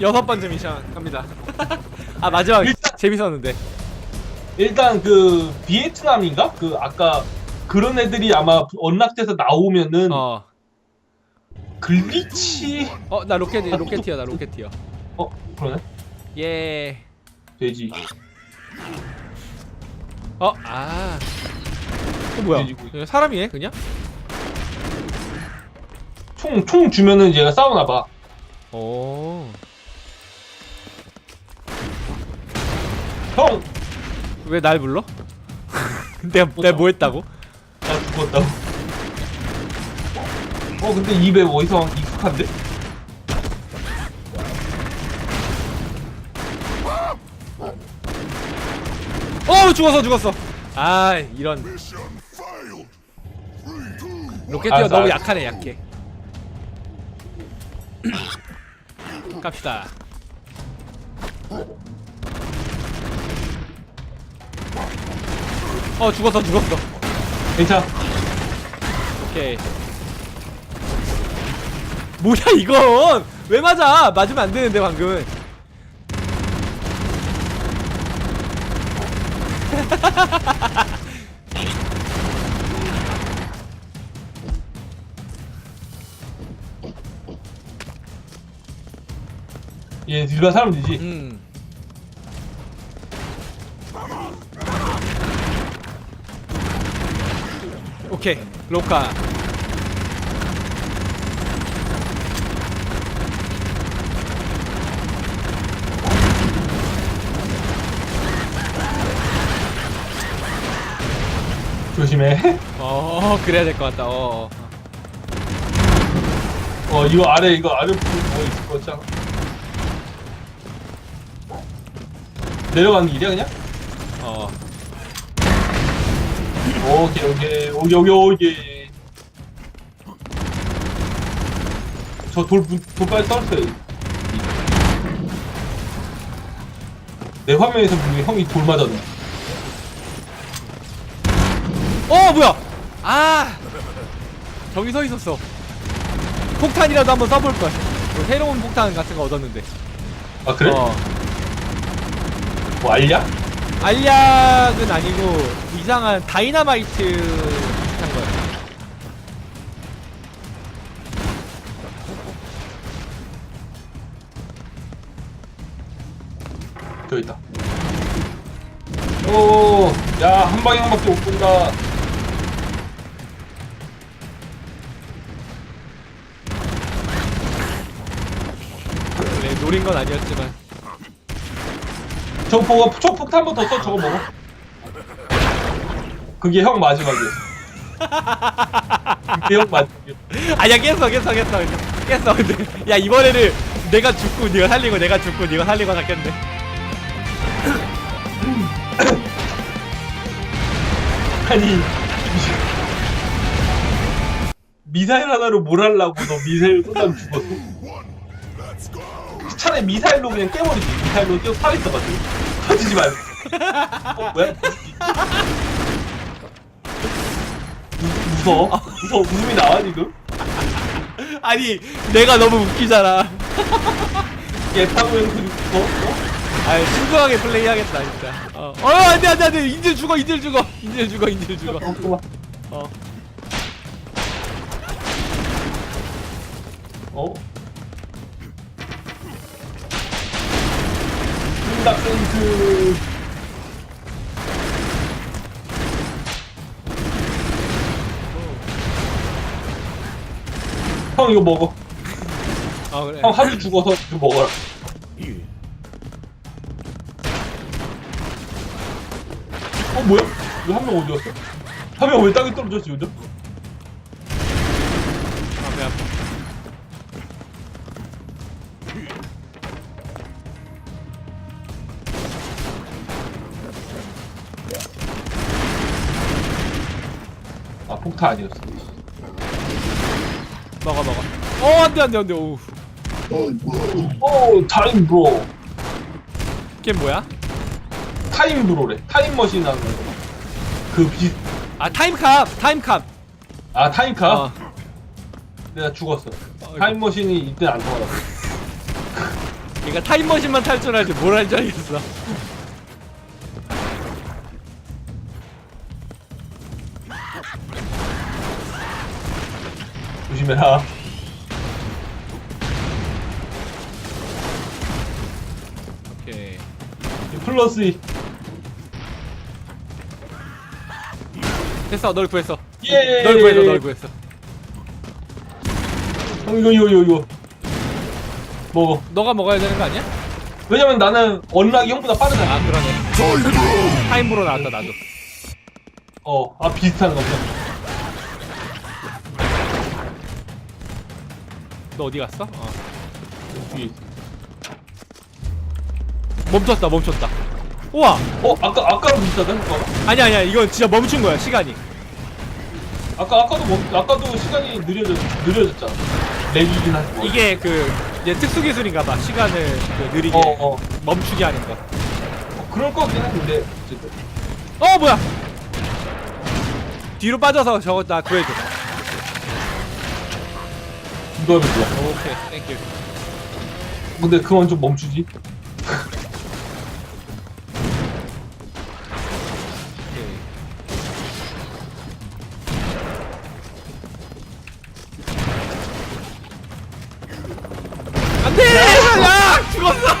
여섯 번째 미션 갑니다. 아 마지막 일단- 재밌었는데. 일단 그 비에트남인가? 그 아까 그런 애들이 아마 언락돼서 나오면은 어. 글리치 어 나 로켓 로켓이야 나 로켓이야. 어 그러네 예. 돼지 어 아. 어 뭐야? 돼지고기. 이거 사람이네 그냥? 총총 주면은 얘가 싸우나 봐. 오. 형, 왜 날 불러? 내가 내가 뭐 했다고? 나 죽었다고. 어 근데 입에 어디서 익숙한데? 어 죽었어 죽었어. 아 이런 로켓티어 알았어, 너무 알았어. 약하네 약해. 갑시다. 어 죽었어 죽었어. 괜찮아. 오케이. 뭐야 이건 왜 맞아? 맞으면 안 되는데 방금. 얘 일반 사람들이지. 음. 오케이 로카. 조심해. 어 그래야 될 것 같다. 어. 어. 어 이거 아래 이거 아래 부분 뭐 있을 거 같잖아. 내려가는 길이야 그냥? 어. 오케이 오케이 오케이 오케이 오케이. 저돌 돌까지 떨어져요. 내 화면에서 보면 형이 돌 맞았네. 어 뭐야? 아 저기 서 있었어. 폭탄이라도 한번 써볼 걸. 뭐 새로운 폭탄 같은 거 얻었는데. 아 그래? 어. 뭐 알냐? 알약은 아니고 이상한 다이나마이트 한 거야. 저기 있다. 오, 야, 한 방향밖에 못 본다. 네, 노린 건 아니었지만. 저 보고, 저 폭탄 한번 더 써, 저거 먹어. 그게 형 마지막이었어. 그게 형 마지막이었어. 아니야 깼어 깼어 깼어 깼어 근데 야 이번에는 내가 죽고 네가 살리고 내가 죽고 네가 살리고 갔겠네. 아니, 미사일 하나로 뭘 하려고 너 미사일 쏜다면 죽었어. 차라리 미사일로 그냥 깨버리지. 미사일로 계속 살아있어가지고. 터지지 말고. 어, 뭐야? 무- 무서워? 무서워. 웃음이 나와, 지금? 아니 내가 너무 웃기잖아. 얘 타고 있는 그 무서워? 어? 아 신중하게 플레이하겠다 진짜. 어, 어 안돼 안돼 안돼 인질 죽어 인질 죽어 인질 죽어 인질 죽어. 어, 잠깐만. 어. 어? 킹닥센트 형 이거 먹어 어 그래. 형 하루 죽어서 이거 먹어라 어 뭐야? 이거 한 명 어디 갔어? 한 명 왜 땅에 떨어졌지 근데? 아 폭탄 아니었어 먹어 먹어. 어 안돼 안돼 안돼. 오. 오 타임 브로 걔 뭐야? 타임 브로래 타임 머신 하는 거. 그 비... 아 타임캅 타임캅. 아 타임카? 어. 내가 죽었어 어, 타임 머신이 이때 안 통하더라고 타임머신만 탈 줄 알지 뭘 할 줄 알겠어 조심해라. 오케이 플러스 2. 됐어 널 구했어 예. 널 구했어 널 구했어 형 이거 이거 이거 이거. 먹어. 너가 먹어야 되는 거 아니야? 왜냐면 나는 언락이 형보다 빠르잖아. 아 그러네 타임으로 나왔다 나도 어, 아 비슷한 거구나. 너 어디 갔어? 어. 뒤에. 있어. 멈췄다 멈췄다 우와 어, 아까 아까랑 비슷하다 효과가. 아니야 아니야 이건 진짜 멈춘 거야 시간이 아까 아까도 멈, 아까도 시간이 느려졌 느려졌잖아. 렉이긴 하지. 이게 그 이제 특수 기술인가 봐 시간을 그 느리게 어, 어. 멈추게 하는 거 어, 그럴 것 같긴 한데 어쨌든. 어 뭐야 뒤로 빠져서 저거 나 구해줘 이거 하면 좋아. 오케이 땡큐 근데 그건 좀 멈추지. 오케이. 안돼 야 죽었어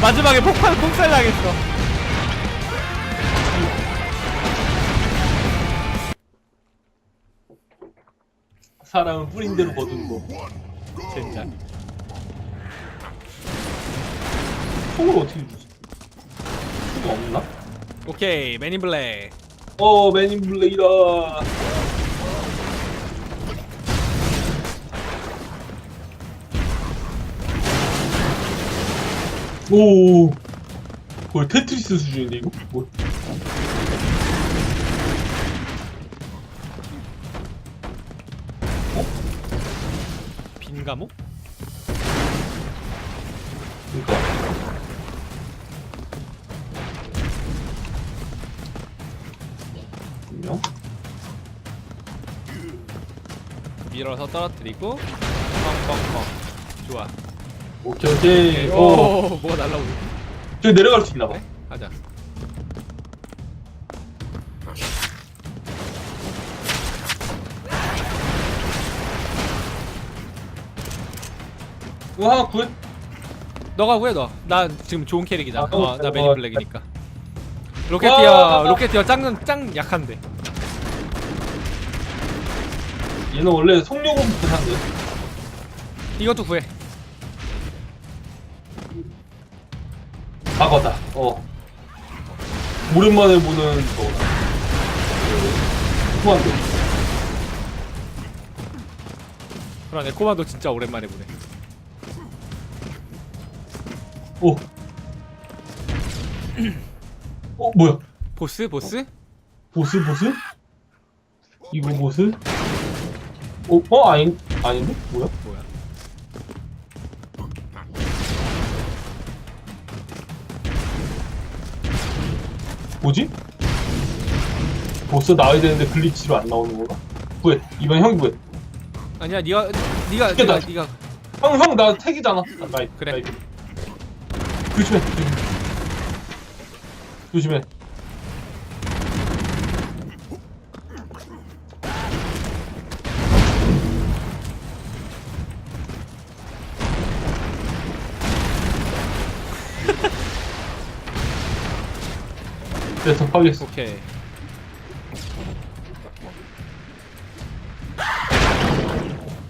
마지막에 폭발 폭살 당했어 사람은 뿌린 대로 거두는 거. 진짜 총을 어떻게 주지? 총이 없나? 오케이 맨인 블랙 어, 맨인 블레이다. 오, 거의 테트리스 수준인데 이거? 뭐? 빈 감옥 그러니까 분명 밀어서 떨어뜨리고 뻥뻥뻥 좋아. 오케이 오케이. 오, 오. 뭐가 날라오네 저기 내려갈 수 있나 봐. 그래? 가자 하나 구해. 너가 구해 너. 나 지금 좋은 캐릭이잖아. 아, 어, 나 어, 매니 어, 블랙이니까. 와, 로켓티어 나, 나. 로켓티어 짱은 짱 약한데. 얘는 원래 속력은 한데 이것도 구해. 과거다. 어. 오랜만에 보는 저거다. 후한데. 그러네. 코마도 진짜 오랜만에 보네. 오. 어 뭐야? 보스 보스? 보스 보스? 이거 보스? 어, 어 아닌 아닌데? 뭐야? 뭐야? 뭐지? 보스 나와야 되는데 글리치로 안 나오는 건가? 구해. 이번 형이 구해. 아니야. 네가 네가 죽겠다. 네가, 네가 형, 형, 나 택이잖아. 아, 나이. 그래. 나이. 조심해. 조심해. 조심해. 됐어, 파괴했어. 오케이.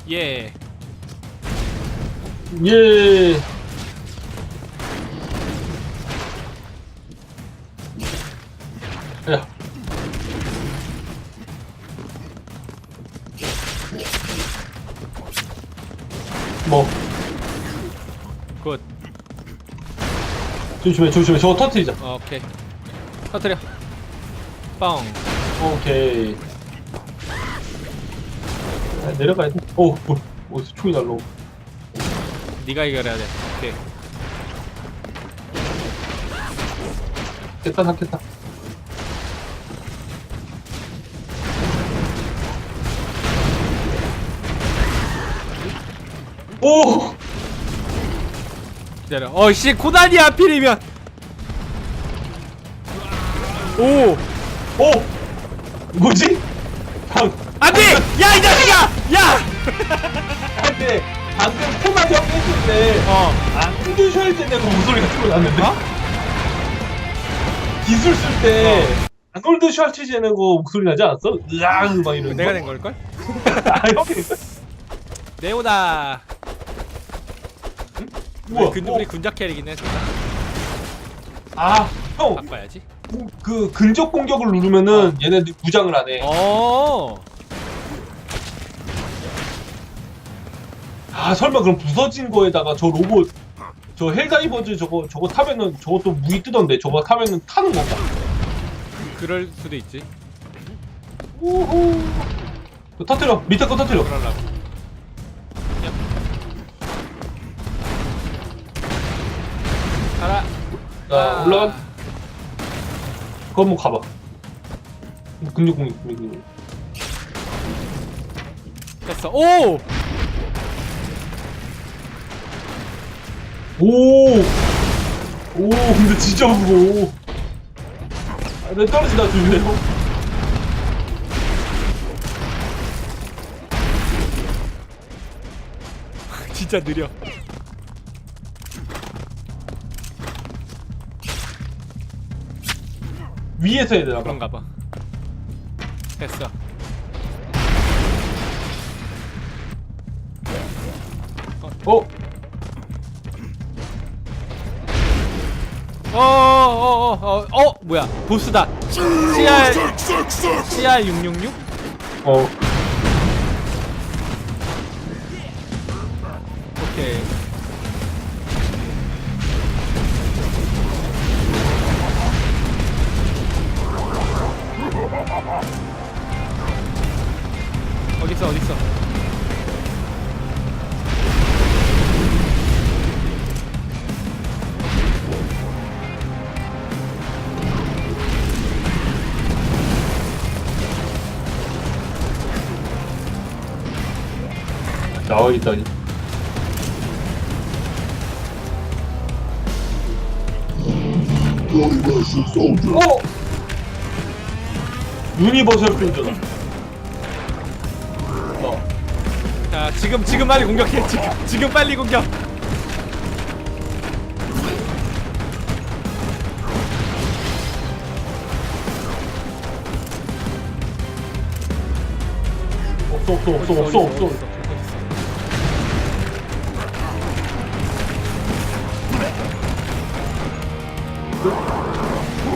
예. 예. 야. 뭐 굿. 조심해 조심해 저거 터트리자 오케이. 터트려. 뻥. 오케이 아, 내려가야 돼 오, 오, 어디서 총이 날라오 네가 해결해야 돼. 오케이. 깼다 샀겠다 오! 기다려 어씨 고난이 하필이면 오 오! 뭐지? 방, 안돼 야이 자식아 야 근데 방금 코만 형 했을 때, 어. 안 흔드셔야 되는 목소리가 들고 났는데? 어? 기술 쓸 때, 아놀드 슈왈츠제네거 목소리 나지 않았어? 으앙! 막 이러는 내가 거? 낸 걸걸? 아, 형이. 네오다 우와. 어, 우리 군작 캐릭이네 진짜 아, 형. 바꿔야지 그 근접 공격을 누르면은 얘네들 부장을 하네. 어아 설마 그럼 부서진 거에다가 저 로봇 저 헬다이버즈 저거 저거 타면은 저것도 무기 뜨던데 저거 타면은 타는 건가? 그럴 수도 있지 우후. 그 터트려 밑에 거 터트려. 그럴라고 자 올라가. 그거 한번 가봐. 근접 공격 근접 공격. 됐어 오! 오. 오 근데 진짜 무거워. 아, 내 떨어진다 조심해요. 진짜 느려 위에서 해야 되나 봐. 그런가 봐 됐어 어? 어어어어어 어, 어, 뭐야 보스다 CR CR 666 어. 나와 있다니. 어? 유니버설 필드다. 어. 자 지금 지금 빨리 공격해 지금 지금 빨리 공격 없어 없어 없어 없어 없어.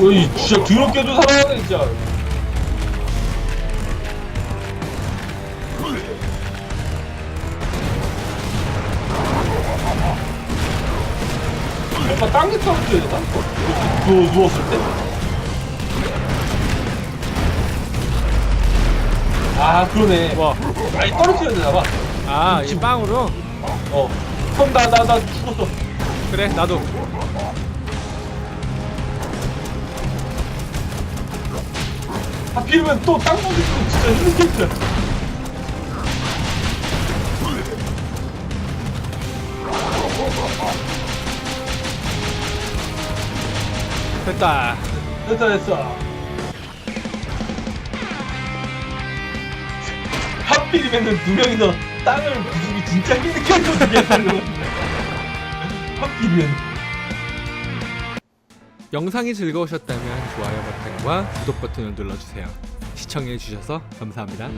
어이 진짜 더럽게도 살아가네 진짜. 약간 땅에 떨어져야 되나? 이렇게 누워, 누웠을 때? 아 그러네 와. 아니 떨어뜨려야 되나봐 아, 이 빵으로? 어 그럼 나 나 나 죽었어 그래, 나도. 하필이면 또땅 먹을 거 진짜 힘들겠다 됐다. 됐어 됐어. 하필이면은 두 명이서 땅을 부수기 진짜 하려고 하필이면 영상이 즐거우셨다면 좋아요 버튼과 구독 버튼을 눌러주세요. 시청해주셔서 감사합니다.